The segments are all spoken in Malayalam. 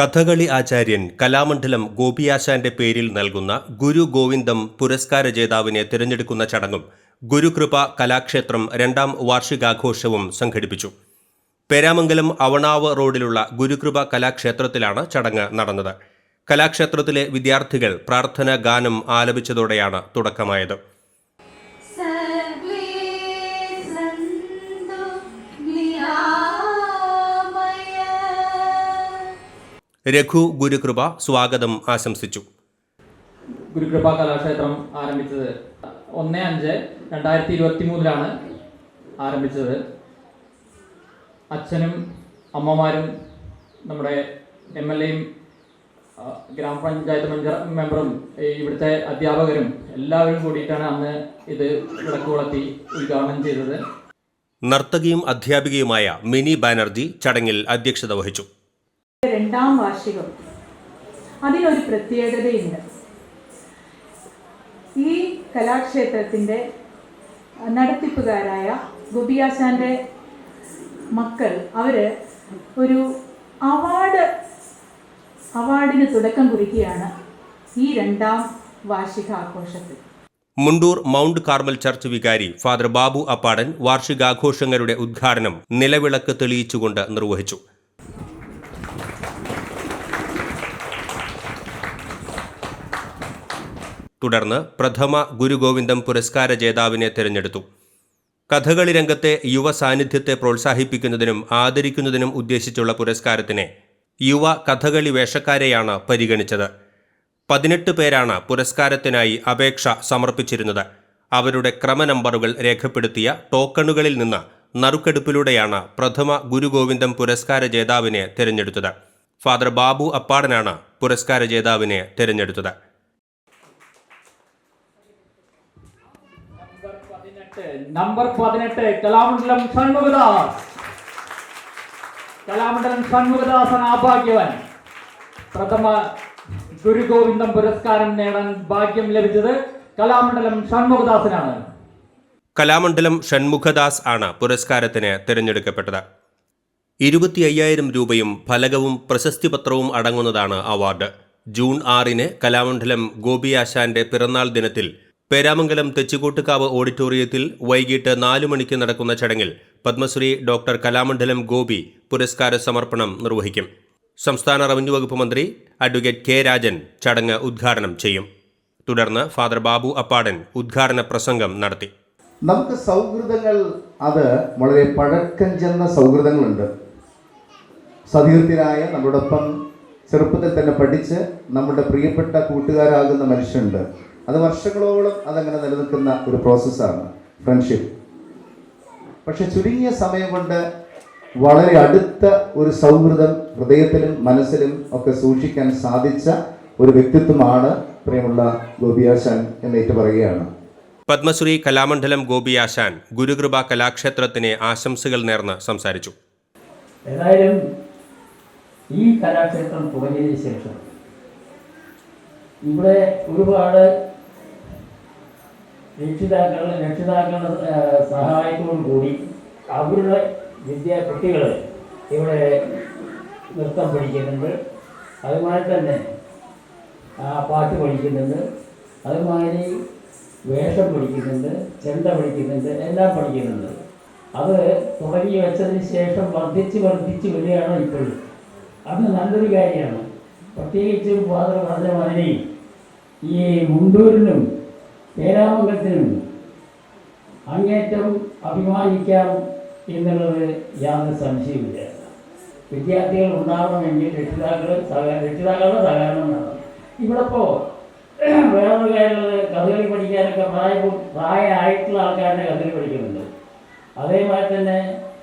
കഥകളി ആചാര്യൻ കലാമണ്ഡലം ഗോപിയാശാന്റെ പേരിൽ നൽകുന്ന ഗുരു ഗോവിന്ദം പുരസ്കാര ജേതാവിനെ തിരഞ്ഞെടുക്കുന്ന ചടങ്ങും ഗുരുകൃപ കലാക്ഷേത്രം രണ്ടാം വാർഷികാഘോഷവും സംഘടിപ്പിച്ചു. പേരാമംഗലം അവണാവ് റോഡിലുള്ള ഗുരുകൃപ കലാക്ഷേത്രത്തിലാണ് ചടങ്ങ് നടന്നത്. കലാക്ഷേത്രത്തിലെ വിദ്യാർത്ഥികൾ പ്രാർത്ഥന ഗാനം ആലപിച്ചതോടെയാണ് തുടക്കമായത്. രഘു ഗുരുകൃപ സ്വാഗതം ആശംസിച്ചു. ഗുരുകൃപ കലാക്ഷേത്രം ആരംഭിച്ചത് ഒന്ന് അഞ്ച് രണ്ടായിരത്തി ഇരുപത്തി മൂന്നിലാണ് ആരംഭിച്ചത്. അച്ഛനും അമ്മമാരും നമ്മുടെ എം എൽ എയും ഗ്രാമപഞ്ചായത്ത് മെമ്പറും ഇവിടുത്തെ അധ്യാപകരും എല്ലാവരും കൂടിയിട്ടാണ് അന്ന് ഇത് വിളക്ക് കൊളുത്തി ഉദ്ഘാടനം ചെയ്തത്. നർത്തകിയും അധ്യാപികയുമായ മിനി ബാനർജി ചടങ്ങിൽ അധ്യക്ഷത വഹിച്ചു. രണ്ടാം വാർഷികം. അതിനൊരു പ്രത്യേകതയുണ്ട്. ഈ കലാക്ഷേത്രത്തിന്റെ നടത്തിപ്പുകാരായ ഗോപിയാശാന്റെ മക്കൾ അവർ ഒരു അവാർഡ് അവാർഡിന് തുടക്കം കുറിക്കുകയാണ് ഈ രണ്ടാം വാർഷികാഘോഷത്തിൽ. മുണ്ടൂർ മൗണ്ട് കാർമൽ ചർച്ച് വികാരി ഫാദർ ബാബു അപ്പാടൻ വാർഷികാഘോഷങ്ങളുടെ ഉദ്ഘാടനം നിലവിളക്ക് തെളിയിച്ചുകൊണ്ട് നിർവഹിച്ചു. തുടർന്ന് പ്രഥമ ഗുരുഗോവിന്ദം പുരസ്കാര ജേതാവിനെ തിരഞ്ഞെടുത്തു. കഥകളി രംഗത്തെ യുവ സാന്നിധ്യത്തെ പ്രോത്സാഹിപ്പിക്കുന്നതിനും ആദരിക്കുന്നതിനും ഉദ്ദേശിച്ചുള്ള പുരസ്കാരത്തിന് യുവ കഥകളി വേഷക്കാരെയാണ് പരിഗണിച്ചത്. പതിനെട്ട് പേരാണ് പുരസ്കാരത്തിനായി അപേക്ഷ സമർപ്പിച്ചിരുന്നത്. അവരുടെ ക്രമനമ്പറുകൾ രേഖപ്പെടുത്തിയ ടോക്കണുകളിൽ നിന്ന് നറുക്കെടുപ്പിലൂടെയാണ് പ്രഥമ ഗുരുഗോവിന്ദം പുരസ്കാര ജേതാവിനെ തിരഞ്ഞെടുത്തത്. ഫാദർ ബാബു അപ്പാടനാണ് പുരസ്കാര ജേതാവിനെ തിരഞ്ഞെടുത്തത്. നമ്പർ പതിനെട്ട് കലാമണ്ഡലം ഷൺമുഖദാസ്. കലാമണ്ഡലം ഷൺമുഖദാസൻ ആഭാഗ്യവൻ. പ്രഥമ ഗുരുഗോവിന്ദം പുരസ്കാരം നേടാൻ ഭാഗ്യം ലഭിച്ചത് കലാമണ്ഡലം ഷൺമുഖദാസനാണ്. കലാമണ്ഡലം ഷൺമുഖദാസ് ആണ് പുരസ്കാരത്തിന് തിരഞ്ഞെടുക്കപ്പെട്ടത്. ഇരുപത്തി അയ്യായിരം രൂപയും ഫലകവും പ്രശസ്തിപത്രവും അടങ്ങുന്നതാണ് അവാർഡ്. ജൂൺ ആറിന് കലാമണ്ഡലം ഗോപിയാശാന്റെ പിറന്നാൾ ദിനത്തിൽ പേരാമംഗലം തെച്ചിക്കോട്ടുകാവ് ഓഡിറ്റോറിയത്തിൽ വൈകിട്ട് നാലു മണിക്ക് നടക്കുന്ന ചടങ്ങിൽ പത്മശ്രീ ഡോക്ടർ കലാമണ്ഡലം ഗോപി പുരസ്കാര സമർപ്പണം നിർവഹിക്കും. സംസ്ഥാന റവന്യൂ വകുപ്പ് മന്ത്രി അഡ്വക്കേറ്റ് കെ രാജൻ ചടങ്ങ് ഉദ്ഘാടനം ചെയ്യും. തുടർന്ന് ഫാദർ ബാബു അപ്പാടൻ ഉദ്ഘാടന പ്രസംഗം നടത്തി. നമുക്ക് സൗഹൃദങ്ങൾ അത് വളരെ പഴക്കം ചെന്ന സൗഹൃദങ്ങളുണ്ട്. സതീർത്ഥ്യരായ നമ്മളോടൊപ്പം ചെറുപ്പത്തിൽ തന്നെ പഠിച്ച് നമ്മുടെ പ്രിയപ്പെട്ട കൂട്ടുകാരാകുന്ന മനുഷ്യരുണ്ട്. അത് വർഷങ്ങളോളം അതങ്ങനെ നിലനിൽക്കുന്ന ഒരു പ്രോസസ്സാണ് ഫ്രണ്ട്ഷിപ്പ്. പക്ഷെ ചുരുങ്ങിയ സമയം കൊണ്ട് വളരെ അടുത്ത ഒരു സൗഹൃദം ഹൃദയത്തിലും മനസ്സിലും ഒക്കെ സൂക്ഷിക്കാൻ സാധിച്ച ഒരു വ്യക്തിത്വമാണ് പ്രിയമുള്ള ഗോപിയാശാൻ എന്നേറ്റ് പറയുകയാണ്. പത്മശ്രീ കലാമണ്ഡലം ഗോപിയാശാൻ ഗുരുകൃപ കലാക്ഷേത്രത്തിന് ആശംസകൾ നേർന്ന് സംസാരിച്ചു. ഏതായാലും ഈ കലാക്ഷേത്രം തുടങ്ങിയതിന് ശേഷം ഇവിടെ ഒരുപാട് രക്ഷിതാക്കൾ രക്ഷിതാക്കളുടെ സഹായത്തോടു കൂടി അവരുടെ വിദ്യാ കുട്ടികൾ ഇവിടെ നൃത്തം പഠിക്കുന്നുണ്ട്. അതുമാതിരി തന്നെ പാട്ട് പഠിക്കുന്നുണ്ട്. അതുമാതിരി വേഷം പഠിക്കുന്നുണ്ട് ചെണ്ട പഠിക്കുന്നുണ്ട് എല്ലാം പഠിക്കുന്നുണ്ട്. അത് തുടങ്ങി വെച്ചതിന് ശേഷം വർദ്ധിച്ച് വർദ്ധിച്ച് വരികയാണ് ഇപ്പോഴും അത് നല്ലൊരു കാര്യമാണ്. പ്രത്യേകിച്ച് ഫാദർ പറഞ്ഞ മാതിരി ഈ മുണ്ടൂരിനും പേരാമംഗലത്തിനും അങ്ങേറ്റം അഭിമാനിക്കാം എന്നുള്ളത് യാതൊരു സംശയമില്ല വിദ്യാർത്ഥികൾ ഉണ്ടാവണമെങ്കിൽ രക്ഷിതാക്കൾ രക്ഷിതാക്കളുടെ സഹകരണം വേണം ഇവിടെ ഇപ്പോൾ വേറൊരു കാര്യമുള്ളത് കഥകളി പഠിക്കാനൊക്കെ പ്രായ പ്രായമായിട്ടുള്ള ആൾക്കാരുടെ കഥകളി പഠിക്കുന്നുണ്ട്. അതേമാതിരി തന്നെ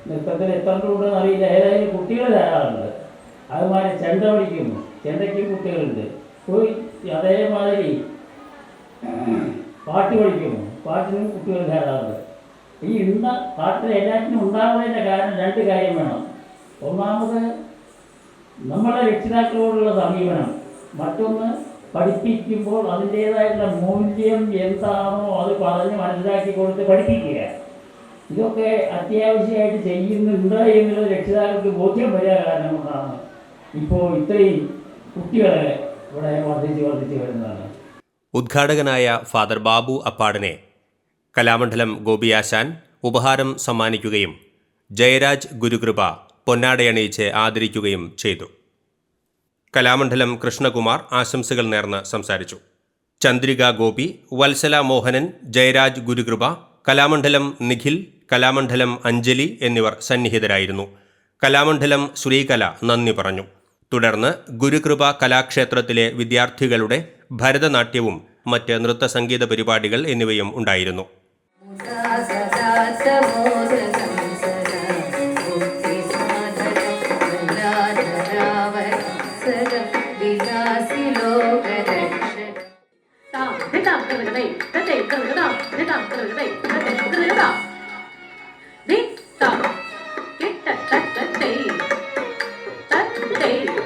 നൃത്തത്തിൽ എത്ര ഉണ്ടെന്ന് അറിയില്ല. ഏതായാലും കുട്ടികൾ ധാരാളമുണ്ട്. അതുമാതിരി ചെണ്ട പഠിക്കുന്നു ചെണ്ടയ്ക്കും കുട്ടികളുണ്ട്. അതേമാതിരി പാട്ട് പഠിക്കുന്നു പാട്ടിനും കുട്ടികൾ ധാരാളമുണ്ട് ഈ ഇന്ന പാട്ടിൽ എല്ലാറ്റിനും ഉണ്ടാകുന്നതിന്റെ കാരണം രണ്ട് കാര്യം വേണം ഒന്നാമത് നമ്മളെ രക്ഷിതാക്കളോടുള്ള സമീപനം. മറ്റൊന്ന് പഠിപ്പിക്കുമ്പോൾ അതിന്റേതായിട്ടുള്ള മൂല്യം എന്താണോ അത് പറഞ്ഞ് മനസ്സിലാക്കി കൊടുത്ത് പഠിപ്പിക്കുക. ഇതൊക്കെ അത്യാവശ്യമായിട്ട് ചെയ്യുന്നുണ്ട് എന്നുള്ളത് രക്ഷിതാക്കൾക്ക് ബോധ്യം വരിക കാരണം കൊണ്ടാണ്. ഇപ്പോൾ ഇത്രയും കുട്ടികളെ ഇവിടെ വർദ്ധിച്ച് വർദ്ധിച്ച് വരുന്നതാണ്. ഉദ്ഘാടകനായ ഫാദർ ബാബു അപ്പാടനെ കലാമണ്ഡലം ഗോപിയാശാൻ ഉപഹാരം സമ്മാനിക്കുകയും ജയരാജ് ഗുരുകൃപ പൊന്നാടയണിയിച്ച് ആദരിക്കുകയും ചെയ്തു. കലാമണ്ഡലം കൃഷ്ണകുമാർ ആശംസകൾ നേർന്ന് സംസാരിച്ചു. ചന്ദ്രിക ഗോപി വത്സല മോഹനൻ ജയരാജ് ഗുരുകൃപ കലാമണ്ഡലം നിഖിൽ കലാമണ്ഡലം അഞ്ജലി എന്നിവർ സന്നിഹിതരായിരുന്നു. കലാമണ്ഡലം ശ്രീകല നന്ദി പറഞ്ഞു. തുടർന്ന് ഗുരുകൃപ കലാക്ഷേത്രത്തിലെ വിദ്യാർത്ഥികളുടെ ഭരതനാട്യവും മറ്റ് നൃത്ത സംഗീത പരിപാടികൾ എന്നിവയും ഉണ്ടായിരുന്നു ആതിരം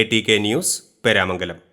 A T K news Peramangalam.